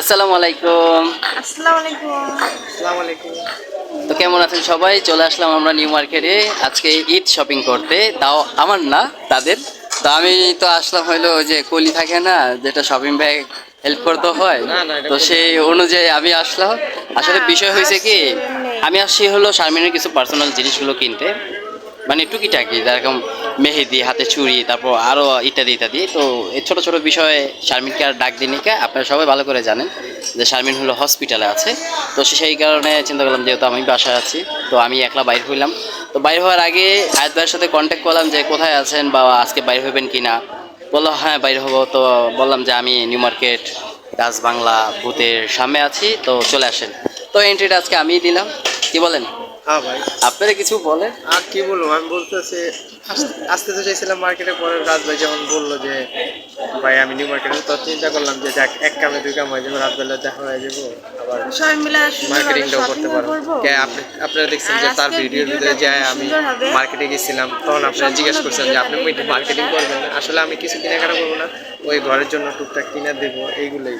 আসসালামু আলাইকুম। আসসালামু আলাইকুম। আসসালামু আলাইকুম তো কেমন আছেন সবাই? চলে আসলাম আমরা নিউ মার্কেটে। আজকে ঈদ শপিং করতে। তাও আমার না তাদের। তো আমি তো আসলাম হইল ওই যে কলি থাকে না যেটা শপিং ব্যাগ হেল্প করতে হয়। তো সেই অনুযায়ী আমি আসলাম। আসলে বিষয় হয়েছে কি আমি আসছি হলো শারমিনের কিছু পার্সোনাল জিনিসগুলো কিনতে। মানে টুকিটাকি, যেরকম মেহেদি, হাতে চুড়ি তারপর আরও ইত্যাদি ইত্যাদি। তো এই ছোটো ছোটো বিষয়ে শারমিনকে আর ডাক দিনি কে আপনারা সবাই ভালো করে জানেন যে শারমিন হলো হসপিটালে আছে। তো সেই কারণে চিন্তা করলাম যেহেতু আমি বাসায় আছি, তো আমি একলা বাইর হইলাম। তো বাইর হওয়ার আগে আয়াত ভাইয়ের সাথে কন্ট্যাক্ট করলাম যে কোথায় আছেন বা আজকে বাইর হইবেন কি না বলল হ্যাঁ বাইর হব। তো বললাম যে, আমি নিউ মার্কেট রাজ বাংলা ভূতের সামনে আছি, তো চলে আসেন। তো এন্ট্রিটা আজকে আমিই দিলাম। কি বলেন? হ্যাঁ ভাই। আপনারা কিছু বলেন? আর কি বলব আমি বলতেছি আস- আসতে তো চাইছিলাম মার্কেটে পরে রাজ ভাই যখন বলল যে ভাই আমি নিউ মার্কেটে তো চিন্তা করলাম যে যাক এক কামে দুই কাম হয়ে যাব রাত বেলা দেখা হয়ে যাব আবার সবাই মিলে মার্কেটিংটাও করতে পারব। আপনি আপনারা দেখছেন যে তার ভিডিওর ভিতরে যায় আমি মার্কেটে গেছিলাম। তখন আপনারা জিজ্ঞেস করছেন যে আপনি মার্কেটিং করবেন না? আসলে আমি কিছু কেনাকাটা করব না। ওই ঘরের জন্য টুকটাক কিনা দেবো এইগুলোই।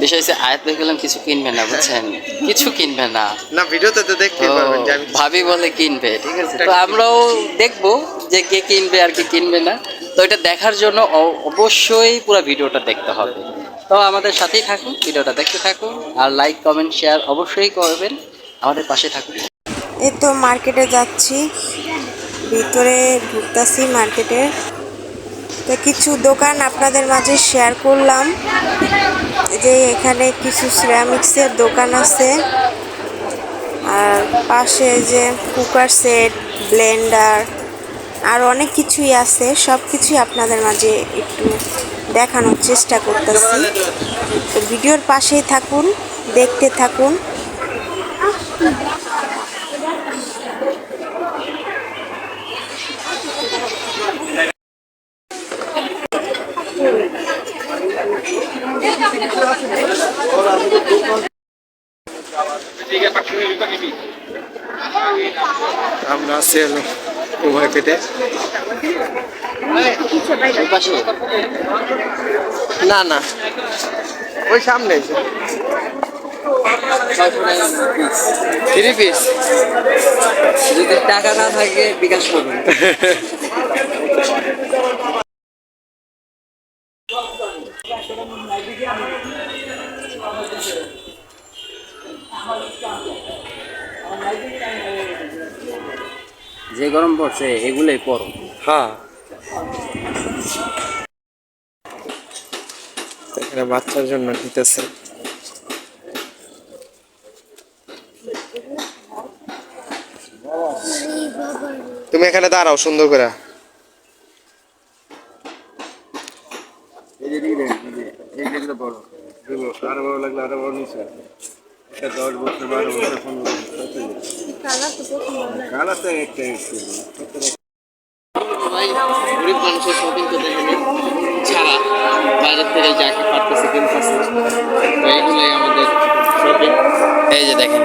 বিষয় হচ্ছে আয়াত ভাই গেলাম কিছু কিনবে না বুঝছেন? কিছু কিনবে না। না ভিডিওতে তো দেখতেই তো পারবেন ভাবি বলে কিনবে ঠিক আছে? তো আমরাও দেখব যে কে কিনবে আর কে কিনবে না। তো এটা দেখার জন্য অবশ্যই পুরো ভিডিওটা দেখতে হবে। তো আমাদের সাথেই থাকুন ভিডিওটা দেখতে থাকুন আর লাইক কমেন্ট শেয়ার অবশ্যই করবেন। আমাদের পাশে থাকুন। এই তো মার্কেটে যাচ্ছি। ভিতরে ঢুকতাছি মার্কেটে তো কিছু দোকান আপনাদের মাঝে শেয়ার করলাম। যে এখানে কিছু সিরামিক্সের দোকান আছে। আর পাশে যে কুকার সেট ব্লেন্ডার আর অনেক কিছুই আছে। সব কিছুই আপনাদের মাঝে একটু দেখানোর চেষ্টা করতেছি। তো ভিডিওর পাশেই থাকুন, দেখতে থাকুন। আছি হলো উভয় পেটে। না না। ওই সামনে এসে। থ্রি পিস যদি টাকা না থাকে বিকাশ করবেন যে গরম পড়ছে এগুলোই পরো। হ্যাঁ। এখানে বাচ্চার জন্য নিতেছে তুমি এখানে দাঁড়াও সুন্দর করে। আরও বড় লাগলে আরও বড় নিচে দশ বছর বারো বছর পনেরো বছর। গরিব মানুষের শপিং তো দেখেন ছাড়া বাজার থেকে যাকে পারতেছে কিনতেছে তো এইগুলোই আমাদের শপিং এই যে দেখেন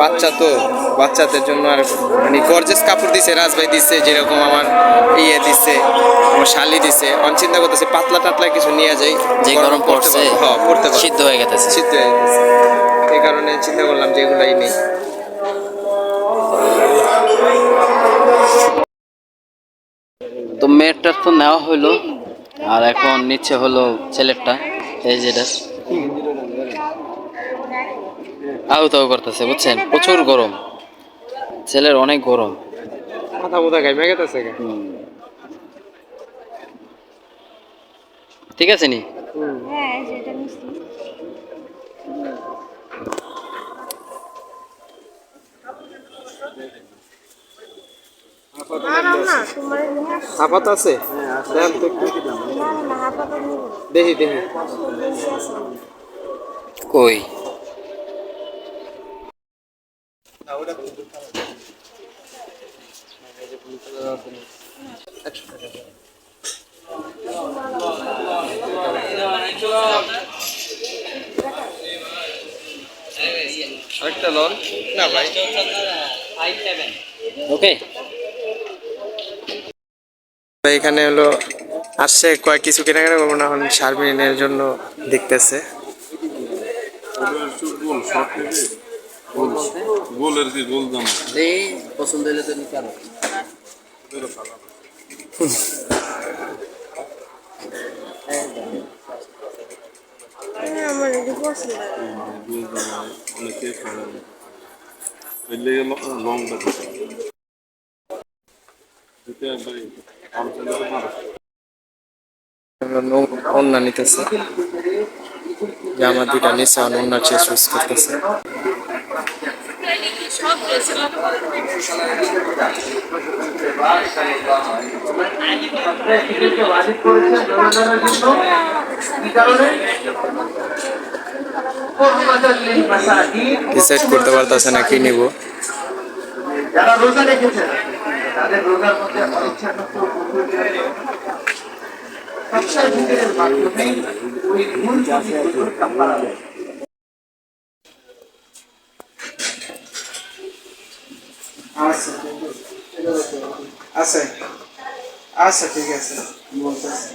বাচ্চা তো বাচ্চাদের জন্য আর মানে গর্জেস কাপড় দিছে রাজভাই দিছে যেরকম আমার ইয়ে দিছে আমার শালি দিছে আমি চিন্তা করতেছি পাতলা টাতলা কিছু নিয়ে যাই যে গরম পড়ছে। হ্যাঁ পড়তে সিদ্ধ হয়ে গেছে সিদ্ধ হয়ে গেছে এই কারণে চিন্তা করলাম যে এগুলাই নেই। তো মেয়েরটার তো নেওয়া হলো আর এখন নিচ্ছে হলো ছেলেরটা এই যেটা আউ তাও করতেছে বুঝছেন? প্রচুর গরম। ছেলের অনেক গরম। মাথা মুথা ঠিক আছে নি? হ্যাঁ যেটা মিষ্টি আর না তোমার নিয়ে আসছি। হাফাত আছে? দেন তো একটু। দেখি দেখি। কই? আরেকটা লন। না ভাই। ওকে এখানে হলো আসছে কয়েক কিছু কেনাকাটা করব না এখন শারমিনের জন্য দেখতেছে। গোলের কি গোল দাম এই পছন্দ হলে তো নিতে পারো। আমার এটা পছন্দ। অনেকে খাবে অন্য নিতেছে। জামা দুইটা নিচে অন্য চেস ইউজ করতেছে। ডিসাইড করতে পারতেছে না, কি নিব? যারা রোজা রেখেছেন তাদের রোজার মধ্যে অনিচ্ছা শক্তি ও কুকুরদের সবসময় ভিতরের মাধ্যমে ওই ভুল ত্রুটিগুলোর আচ্ছা আচ্ছা ঠিক আছে। বলতেছি।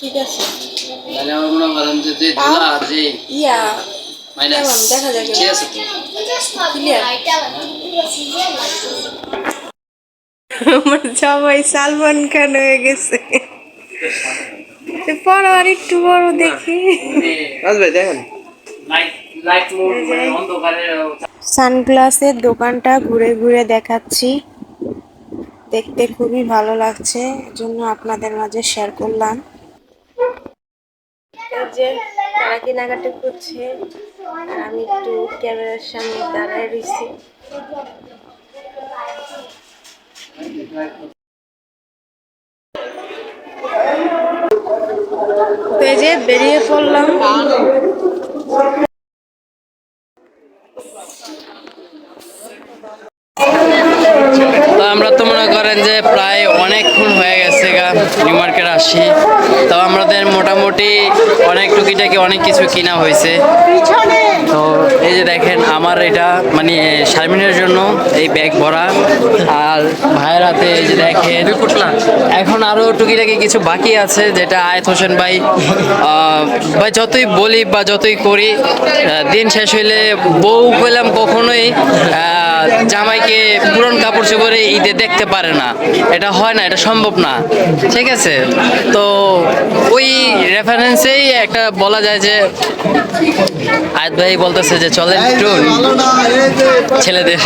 ঠিক আছে। তাহলে আমার মনে করেন যে যে ধুলা যে ইয়া মাইনাস দেখা যায় ঠিক আছে তো? আমার জামাই সালমান খান হয়ে গেছে। পড়ো আর একটু বড় দেখি। দেখেন। মানে সানগ্লাসের দোকানটা ঘুরে ঘুরে দেখাচ্ছি। দেখতে খুবই ভালো লাগছে জন্য আপনাদের মাঝে শেয়ার করলাম। যে তারা কেনাকাটি করছে আর আমি একটু ক্যামেরার সামনে দাঁড়ায় রয়েছি বেরিয়ে পড়লাম তো আমরা তো মনে করেন যে প্রায় অনেকক্ষণ হয়ে গেছে গা নিউ মার্কেট আসি। তো আমাদের মোটামুটি অনেক টুকিটাকি অনেক কিছু কিনা হয়েছে। তো এই যে দেখেন আমার এটা মানে শারমিনের জন্য এই ব্যাগ ভরা। আর ভাইয়ের হাতে এই যে দেখেন এখন আরও টুকিটাকি কিছু বাকি আছে যেটা আয়ত হোসেন ভাই ভাই যতই বলি বা যতই করি দিন শেষ হইলে বউ পেলাম কখনোই জামাইকে পুরন কাপড় চোপড়ে ঈদে দেখতে পারে না। এটা হয় না এটা সম্ভব না। ঠিক আছে? তো ওই রেফারেন্সেই একটা বলা যায় যে আয়াত ভাই বলতেছে যে চলেন একটু ছেলেদের।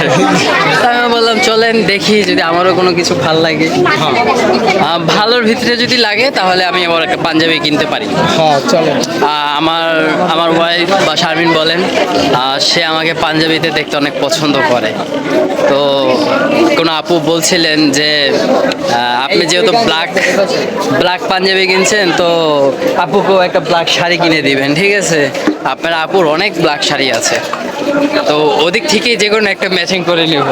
আমি বললাম চলেন দেখি যদি আমারও কোনো কিছু ভালো লাগে। ভালোর ভিতরে যদি লাগে তাহলে আমি আবার একটা পাঞ্জাবি কিনতে পারি। হ্যাঁ আহ, আমার আমার ওয়াইফ বা শারমিন বলেন আহ, সে আমাকে পাঞ্জাবিতে দেখতে অনেক পছন্দ করে। তো কোনো আপু বলছিলেন যে আপনি যেহেতু ব্ল্যাক ব্ল্যাক পাঞ্জাবি কিনছেন তো আপুকেও একটা ব্ল্যাক শাড়ি কিনে দিবেন ঠিক আছে? আপনার আপুর অনেক ব্ল্যাক শাড়ি আছে। তো ওদিক থেকেই যে কোনো একটা ম্যাচিং করে নিব।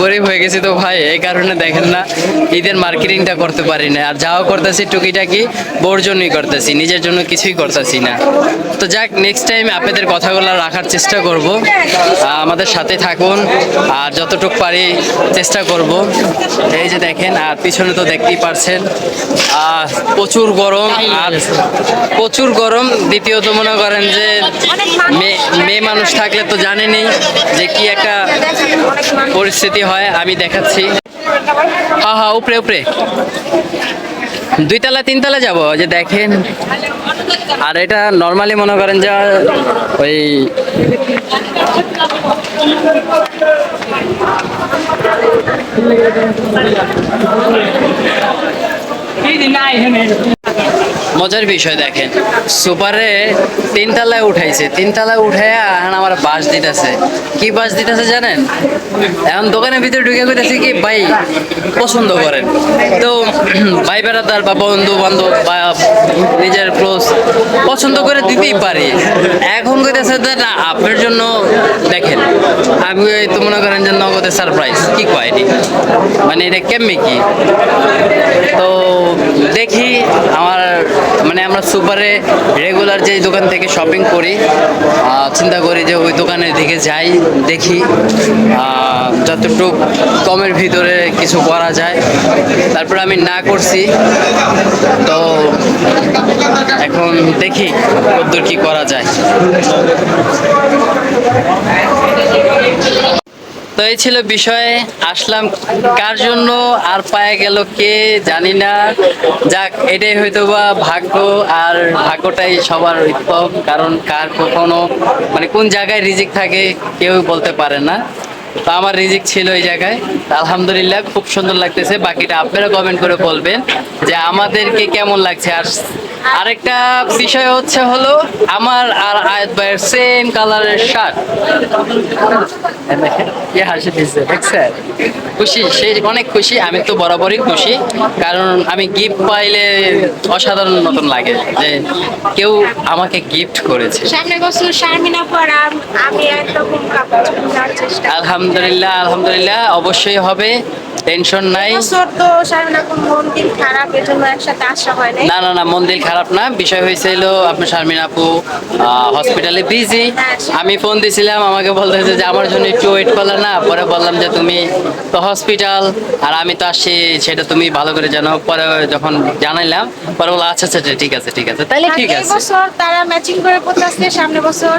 গরিব হয়ে গেছি তো ভাই এই কারণে দেখেন না ঈদের মার্কেটিংটা করতে পারি না। আর যাও করতেছি টুকিটাকি বোর জন্যই করতেছি নিজের জন্য কিছুই করতেছি না। তো যাক নেক্সট টাইম আপনাদের কথাগুলো রাখার চেষ্টা করব। আমাদের সাথে থাকুন আর যতটুক পারি চেষ্টা করব। এই যে দেখেন আর পিছনে তো দেখতেই পারছেন। আহ, প্রচুর গরম আর প্রচুর গরম। দ্বিতীয়ত মনে করেন যে মেয়ে মানুষ থাকলে তো জানেনই যে কি একটা পরিস্থিতি হয়, আমি দেখাচ্ছি। হা হা, উপরে উপরে। দুইতলা, তিনতলা যাব যে দেখেন। আর এটা নর্মালি মনে করেন যে ওই ที่ที่ง่ายใช่ไหม মজার বিষয় দেখেন, সুপারে তিনতলায় উঠাইছে তিনতলায় উঠাইয়া এখন আমার বাস দিতেছে। কি বাস দিতেছে জানেন? এখন দোকানের ভিতরে ঢুকে কইতেছে কি, ভাই, পছন্দ করেন। তো ভাই বেড়াদার বা বন্ধু বান্ধব বা নিজের ক্লোজ পছন্দ করে দিতেই পারি। এখন কইতেছে না, আপনার জন্য দেখেন, আমি তো মনে করেন যে নগদের সারপ্রাইজ কি কয় মানে এটা কেমনি কি? তো দেখি আমার মানে আমরা সুপারে রেগুলার যে দোকান থেকে শপিং করি চিন্তা করি যে ওই দোকানের দিকে যাই, দেখি যতটুকু কমের ভিতরে কিছু করা যায়। তারপর আমি না করছি, তো এখন দেখি কতদূর কি করা যায়। তো এই ছিল বিষয়ে। আসলাম কার জন্য আর পায়ে গেল কে জানি না। যাক, এটাই হয়তো বা ভাগ্য আর ভাগ্যটাই সবার উত্তম, কারণ কার কখনো মানে কোন জায়গায় রিজিক থাকে কেউ বলতে পারে না। তো আমার রিজিক ছিল এই জায়গায়। আলহামদুলিল্লাহ খুব সুন্দর লাগতেছে। বাকিটা আপনারা কমেন্ট করে বলবেন যে আমাদেরকে কেমন লাগছে? আর আরেকটা বিষয় হচ্ছে হলো আমার আর আয়াত ভাইয়ের সেম কালারের শার্ট কি হাসি দিচ্ছে দেখছেন? খুশি সে অনেক খুশি আমি তো বরাবরই খুশি কারণ আমি গিফট পাইলে অসাধারণ মতন লাগে যে কেউ আমাকে গিফট করেছে। সামনে বছর শারমিনা আমি আলহামদুলিল্লাহ আলহামদুলিল্লাহ অবশ্যই হবে। টেনশন নাই। হয় না না না মন্দির খারাপ না। বিষয় হয়েছিল আপনার শারমিন আপু হসপিটালে বিজি আমি ফোন দিছিলাম আমাকে বলতেছে যে আমার জন্য একটু ওয়েট করলে না। পরে বললাম যে তুমি তো হসপিটাল আর আমি তো আসছি সেটা তুমি ভালো করে জানো। পরে যখন জানাইলাম পরে বলল আচ্ছা আচ্ছা ঠিক আছে ঠিক আছে তাইলে ঠিক আছে। তারা ম্যাচিং করে পড়তে সামনে বছর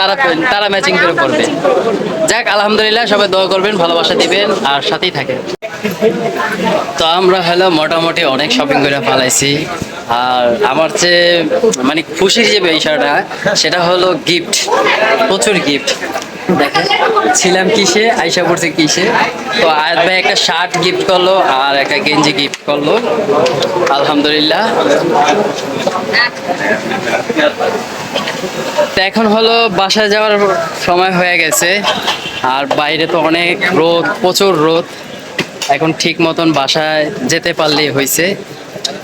তারা তারা ম্যাচিং করে পড়বে matching করে পড়ব। যাক আলহামদুলিল্লাহ সবাই দোয়া করবেন ভালোবাসা দিবেন আর সাথেই থাকেন। তো আমরা হলো মোটামুটি অনেক শপিং করে পালাইছি। আর আমার যে মানে খুশির যে বিষয়টা, সেটা হলো গিফট প্রচুর গিফট দেখেন, ছিলাম কিসে, আইসা পড়ছে কিসে। তো আয়াত ভাই একটা শার্ট গিফট করল, আর একটা গেঞ্জি গিফট করল। আলহামদুলিল্লাহ। তো এখন হলো বাসায় যাওয়ার সময় হয়ে গেছে। আর বাইরে তো অনেক রোদ, প্রচুর রোদ। এখন ঠিক মতন বাসায় যেতে পারলেই হয়েছে।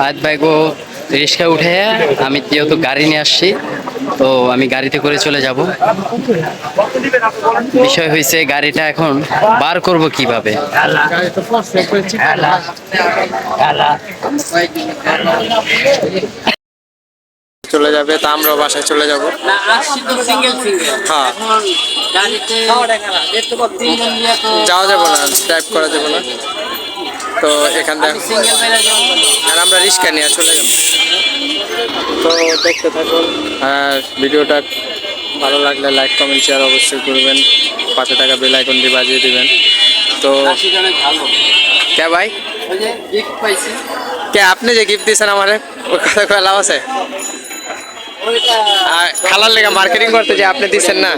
আজ বাইগো রিক্সা উঠে আমি যেহেতু গাড়ি নিয়ে আসছি, তো আমি গাড়িতে করে চলে যাব। বিষয় হয়েছে গাড়িটা এখন বার করব কীভাবে? চলে যাবে তা আমরাও বাসায় চলে যাব। হ্যাঁ। যাওয়া যাবে না ড্রাইভ করা যাবে না। তো এখান থেকে আর আমরা রিক্সা নিয়ে চলে যাব। তো দেখতে থাকুন। আর ভিডিওটা ভালো লাগলে লাইক কমেন্ট শেয়ার অবশ্যই করবেন। পাশে থাকা বেল আইকনটি বাজিয়ে দিবেন। তো কে ভাই? কে আপনি যে গিফট দিয়েছেন আমারে ওই কথা লাভ আছে? খালার লেগে মার্কেটিং করতে যে আপনি দিচ্ছেন না?